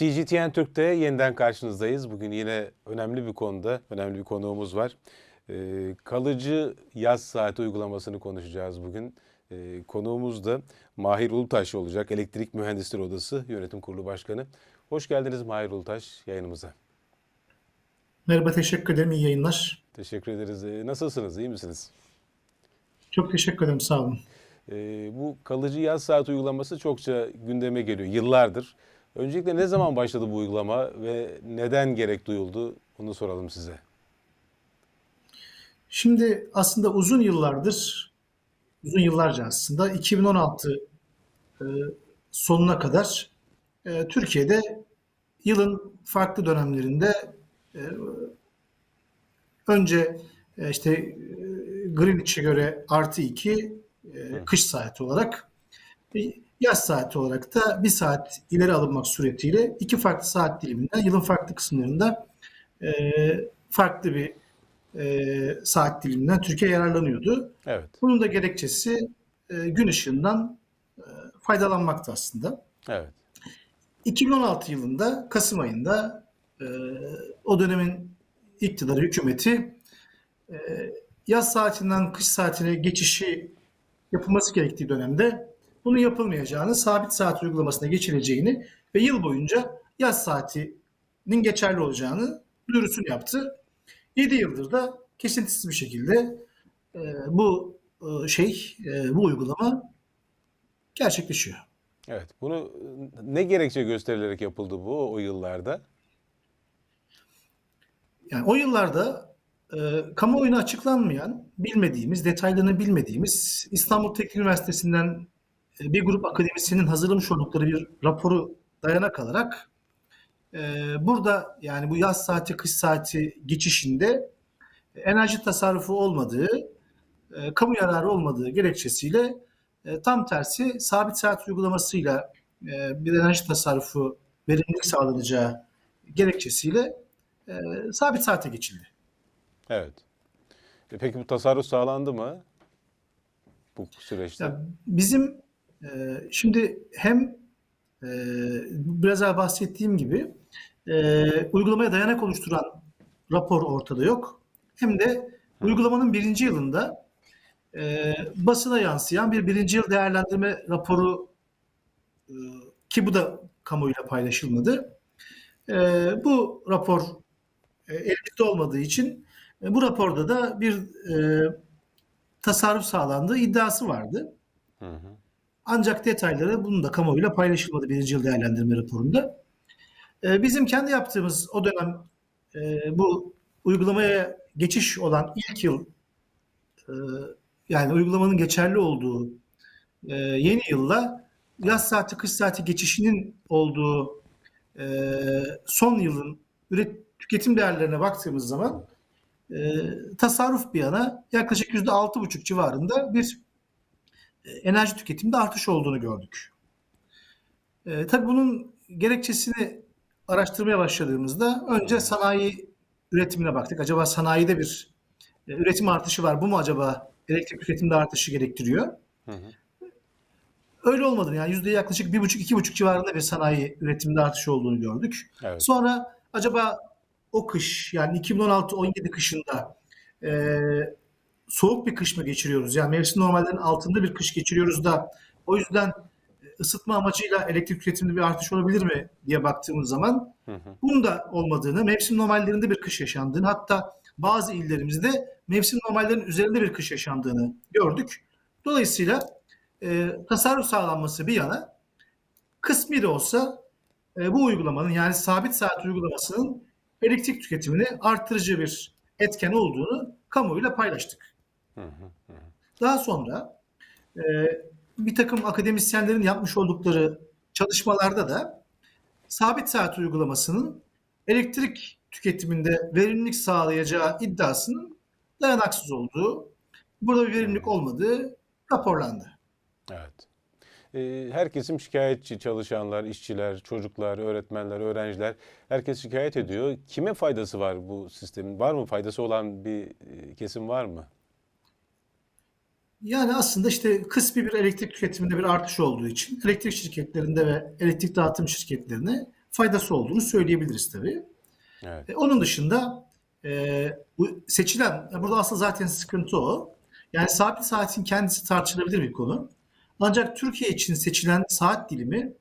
CGTN Türk'te yeniden karşınızdayız. Bugün yine önemli bir konuda, önemli bir konuğumuz var. Ee, kalıcı yaz saati uygulamasını konuşacağız bugün. Ee, konuğumuz da Mahir Ulutaş olacak. Elektrik Mühendisleri Odası Yönetim Kurulu Başkanı. Hoş geldiniz Mahir Ulutaş yayınımıza. Merhaba, teşekkür ederim. İyi yayınlar. Teşekkür ederiz. Ee, nasılsınız, iyi misiniz? Çok teşekkür ederim, sağ olun. Ee, bu kalıcı yaz saati uygulaması çokça gündeme geliyor, yıllardır. Öncelikle ne zaman başladı bu uygulama ve neden gerek duyuldu? Onu soralım size. Şimdi aslında uzun yıllardır, uzun yıllarca aslında 2016 e, sonuna kadar e, Türkiye'de yılın farklı dönemlerinde e, önce işte Greenwich'e göre artı 2 e, kış saati olarak yaz saati olarak da bir saat ileri alınmak suretiyle iki farklı saat diliminden yılın farklı kısımlarında e, farklı bir e, saat diliminden Türkiye yararlanıyordu. Evet, Bunun da gerekçesi e, gün ışığından e, faydalanmaktı aslında. evet. 2016 yılında Kasım ayında e, o dönemin iktidarı hükümeti e, yaz saatinden kış saatine geçişi yapılması gerektiği dönemde bunun yapılmayacağını, sabit saat uygulamasına geçileceğini ve yıl boyunca yaz saatinin geçerli olacağını duyurusunu yaptı. 7 yıldır da kesintisiz bir şekilde e, bu e, şey, e, bu uygulama gerçekleşiyor. Evet. Bunu ne gerekçe gösterilerek yapıldı bu o yıllarda? Yani o yıllarda e, kamuoyuna açıklanmayan, bilmediğimiz, detaylarını bilmediğimiz İstanbul Teknik Üniversitesi'nden bir grup akademisyenin hazırlamış oldukları bir raporu dayanak alarak e, burada yani bu yaz saati, kış saati geçişinde enerji tasarrufu olmadığı, e, kamu yararı olmadığı gerekçesiyle e, tam tersi sabit saat uygulamasıyla e, bir enerji tasarrufu verimlilik sağlanacağı gerekçesiyle e, sabit saate geçildi. Evet. E peki bu tasarruf sağlandı mı bu süreçte? Ya bizim e, şimdi hem e, biraz daha bahsettiğim gibi e, uygulamaya dayanak oluşturan rapor ortada yok. Hem de uygulamanın birinci yılında e, basına yansıyan bir birinci yıl değerlendirme raporu ki bu da kamuoyuyla paylaşılmadı. Bu rapor elimizde olmadığı için bu raporda da bir tasarruf sağlandığı iddiası vardı. Hı hı. Ancak detayları bunun da kamuoyuyla paylaşılmadı birinci yıl değerlendirme raporunda. E, bizim kendi yaptığımız o dönem e, bu uygulamaya geçiş olan ilk yıl e, yani uygulamanın geçerli olduğu e, yeni yılla yaz saati kış saati geçişinin olduğu e, son yılın üret tüketim değerlerine baktığımız zaman e, tasarruf bir yana yaklaşık yüzde altı buçuk civarında bir enerji tüketiminde artış olduğunu gördük. E, tabii bunun gerekçesini araştırmaya başladığımızda önce sanayi üretimine baktık. Acaba sanayide bir e, üretim artışı var. Bu mu acaba elektrik tüketiminde artışı gerektiriyor? Hı hı. Öyle olmadı. Yani yüzde yaklaşık bir buçuk iki buçuk civarında bir sanayi üretiminde artış olduğunu gördük. Evet. Sonra acaba o kış yani 2016-17 kışında e, soğuk bir kış mı geçiriyoruz? Yani mevsim normallerin altında bir kış geçiriyoruz da o yüzden ısıtma amacıyla elektrik tüketiminde bir artış olabilir mi diye baktığımız zaman Hı hı. bunun da olmadığını, mevsim normallerinde bir kış yaşandığını hatta bazı illerimizde mevsim normallerinin üzerinde bir kış yaşandığını gördük. Dolayısıyla e, tasarruf sağlanması bir yana kısmi de olsa e, bu uygulamanın yani sabit saat uygulamasının elektrik tüketimini arttırıcı bir etken olduğunu kamuoyuyla paylaştık. Hı hı. Daha sonra e, bir takım akademisyenlerin yapmış oldukları çalışmalarda da sabit saat uygulamasının elektrik tüketiminde verimlilik sağlayacağı iddiasının dayanaksız olduğu, burada bir verimlilik olmadığı raporlandı. Evet. Ee, her kesim şikayetçi, çalışanlar, işçiler, çocuklar, öğretmenler, öğrenciler herkes şikayet ediyor. Kime faydası var bu sistemin? Var mı faydası olan bir e, kesim var mı? Yani aslında işte kısmi bir elektrik tüketiminde bir artış olduğu için elektrik şirketlerinde ve elektrik dağıtım şirketlerine faydası olduğunu söyleyebiliriz tabii. Evet. E, Onun dışında e, seçilen, burada aslında zaten sıkıntı o. Yani sabit saatin kendisi tartışılabilir bir konu. Ancak Türkiye için seçilen saat dilimi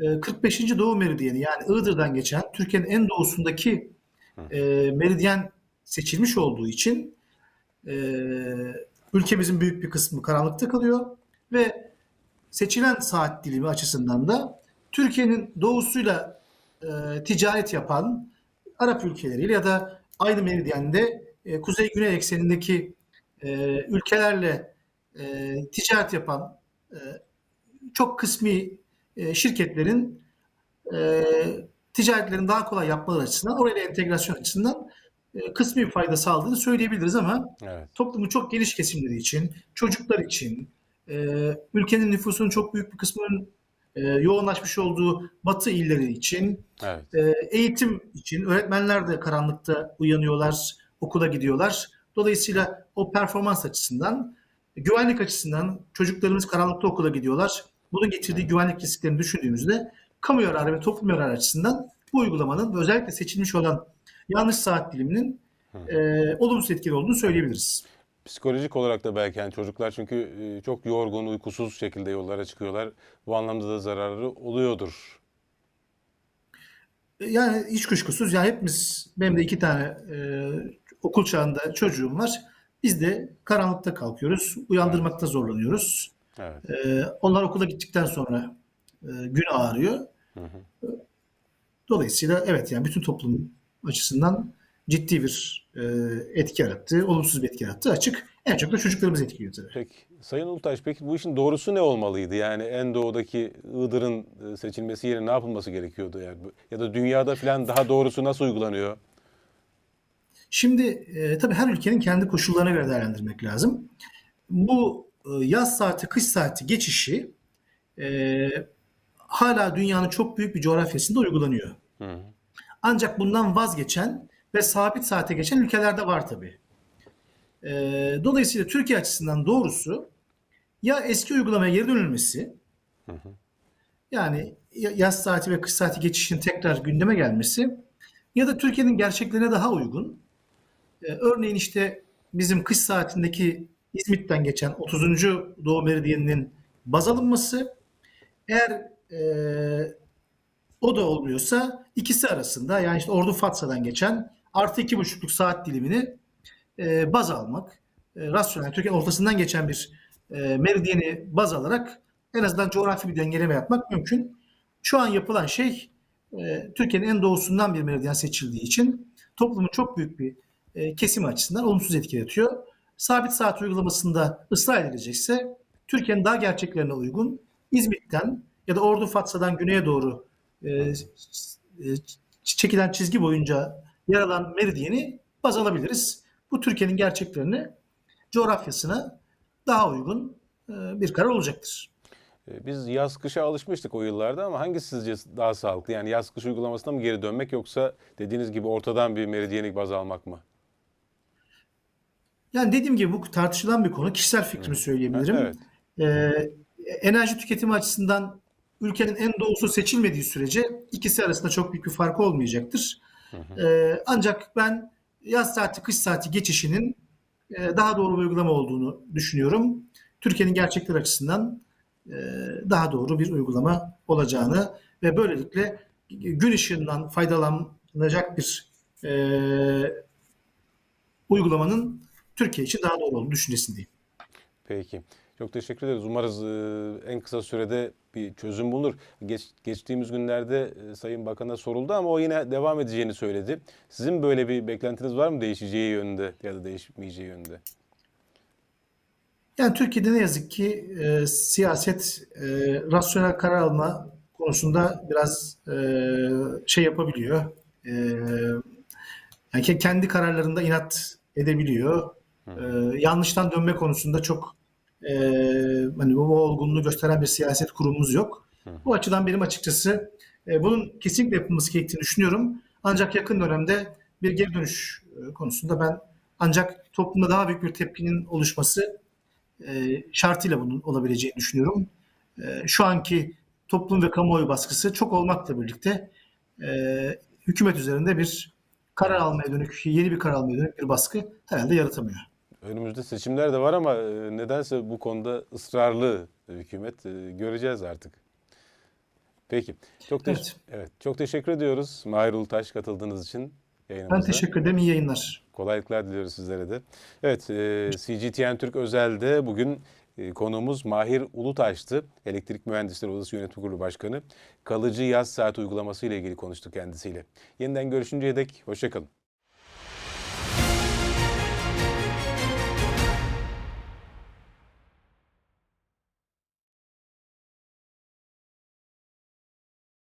e, 45. Doğu Meridyeni yani Iğdır'dan geçen Türkiye'nin en doğusundaki e, meridyen seçilmiş olduğu için e, ülkemizin büyük bir kısmı karanlıkta kalıyor ve seçilen saat dilimi açısından da Türkiye'nin doğusuyla e, ticaret yapan Arap ülkeleriyle ya da aynı meridyende e, kuzey-güney eksenindeki e, ülkelerle e, ticaret yapan e, çok kısmi e, şirketlerin e, ticaretlerini daha kolay yapmaları açısından, orayla entegrasyon açısından kısmi bir fayda sağladığını söyleyebiliriz ama Evet. toplumun çok geniş kesimleri için, çocuklar için, e, ülkenin nüfusunun çok büyük bir kısmının e, yoğunlaşmış olduğu batı illeri için, Evet. e, eğitim için öğretmenler de karanlıkta uyanıyorlar, okula gidiyorlar. Dolayısıyla o performans açısından, güvenlik açısından çocuklarımız karanlıkta okula gidiyorlar. Bunun getirdiği güvenlik risklerini düşündüğümüzde kamu yararı ve toplum yararı açısından bu uygulamanın özellikle seçilmiş olan yanlış saat diliminin e, olumsuz etkili olduğunu söyleyebiliriz. Psikolojik olarak da belki yani çocuklar çünkü çok yorgun, uykusuz şekilde yollara çıkıyorlar. Bu anlamda da zararı oluyordur. Yani hiç kuşkusuz yani hepimiz benim de iki tane e, okul çağında çocuğum var. Biz de karanlıkta kalkıyoruz. Uyandırmakta zorlanıyoruz. Evet. E, onlar okula gittikten sonra e, gün ağrıyor. Dolayısıyla evet yani bütün toplum açısından ciddi bir e, etki yarattı. Olumsuz bir etki yarattı açık. En çok da çocuklarımız etkiliyor tabii. Peki Sayın Ulutaş peki bu işin doğrusu ne olmalıydı? Yani en doğudaki Iğdır'ın e, seçilmesi yerine ne yapılması gerekiyordu yani? Ya da dünyada falan daha doğrusu nasıl uygulanıyor? Şimdi e, tabii her ülkenin kendi koşullarına göre değerlendirmek lazım. Bu e, yaz saati, kış saati geçişi e, hala dünyanın çok büyük bir coğrafyasında uygulanıyor. Hı hı. Ancak bundan vazgeçen ve sabit saate geçen ülkelerde var tabii. E, dolayısıyla Türkiye açısından doğrusu ya eski uygulamaya geri dönülmesi, yani ya- yaz saati ve kış saati geçişinin tekrar gündeme gelmesi ya da Türkiye'nin gerçeklerine daha uygun. Ee, örneğin işte bizim kış saatindeki İzmit'ten geçen 30. Doğu Meridyeninin baz alınması. Eğer e, o da olmuyorsa ikisi arasında yani işte Ordu Fatsa'dan geçen artı iki buçukluk saat dilimini e, baz almak. E, rasyonel Türkiye'nin ortasından geçen bir e, meridyeni baz alarak en azından coğrafi bir dengeleme yapmak mümkün. Şu an yapılan şey e, Türkiye'nin en doğusundan bir meridyen seçildiği için toplumun çok büyük bir e, kesimi açısından olumsuz etki yaratıyor. Sabit saat uygulamasında ısrar edilecekse Türkiye'nin daha gerçeklerine uygun İzmit'ten ya da Ordu Fatsa'dan güneye doğru e, e, çekilen çizgi boyunca yer alan meridyeni baz alabiliriz. Bu Türkiye'nin gerçeklerine, coğrafyasına daha uygun e, bir karar olacaktır. E, Biz yaz kışa alışmıştık o yıllarda ama hangisi sizce daha sağlıklı? Yani yaz kış uygulamasına mı geri dönmek yoksa dediğiniz gibi ortadan bir meridyenik baz almak mı? Yani dediğim gibi bu tartışılan bir konu. Kişisel fikrimi söyleyebilirim. Evet. Ee, enerji tüketimi açısından ülkenin en doğusu seçilmediği sürece ikisi arasında çok büyük bir fark olmayacaktır. Ee, ancak ben yaz saati kış saati geçişinin e, daha doğru bir uygulama olduğunu düşünüyorum. Türkiye'nin gerçekler açısından e, daha doğru bir uygulama olacağını ve böylelikle gün ışığından faydalanacak bir e, uygulamanın Türkiye için daha doğru olduğunu düşüncesindeyim. Peki. Çok teşekkür ederiz. Umarız en kısa sürede bir çözüm bulunur. Geç, geçtiğimiz günlerde e, Sayın Bakan'a soruldu ama o yine devam edeceğini söyledi. Sizin böyle bir beklentiniz var mı değişeceği yönünde ya da değişmeyeceği yönünde? Yani Türkiye'de ne yazık ki e, siyaset e, rasyonel karar alma konusunda biraz e, şey yapabiliyor. E, yani ke- kendi kararlarında inat edebiliyor. E, yanlıştan dönme konusunda çok e, hani bu olgunluğu gösteren bir siyaset kurumumuz yok. Bu açıdan benim açıkçası e, bunun kesinlikle yapılması gerektiğini düşünüyorum. Ancak yakın dönemde bir geri dönüş e, konusunda ben ancak toplumda daha büyük bir tepkinin oluşması e, şartıyla bunun olabileceğini düşünüyorum. E, şu anki toplum ve kamuoyu baskısı çok olmakla birlikte e, hükümet üzerinde bir karar almaya dönük, yeni bir karar almaya dönük bir baskı herhalde yaratamıyor. Önümüzde seçimler de var ama e, nedense bu konuda ısrarlı hükümet e, göreceğiz artık. Peki. Çok teş- Evet. evet. Çok teşekkür ediyoruz Mahir Ulutaş katıldığınız için yayınımıza. Ben teşekkür ederim. İyi yayınlar. Kolaylıklar diliyoruz sizlere de. Evet, e, CGTN Türk Özel'de bugün e, konuğumuz Mahir Ulutaş'tı. Elektrik Mühendisleri Odası Yönetim Kurulu Başkanı. Kalıcı yaz saat uygulaması ile ilgili konuştuk kendisiyle. Yeniden görüşünceye dek hoşçakalın.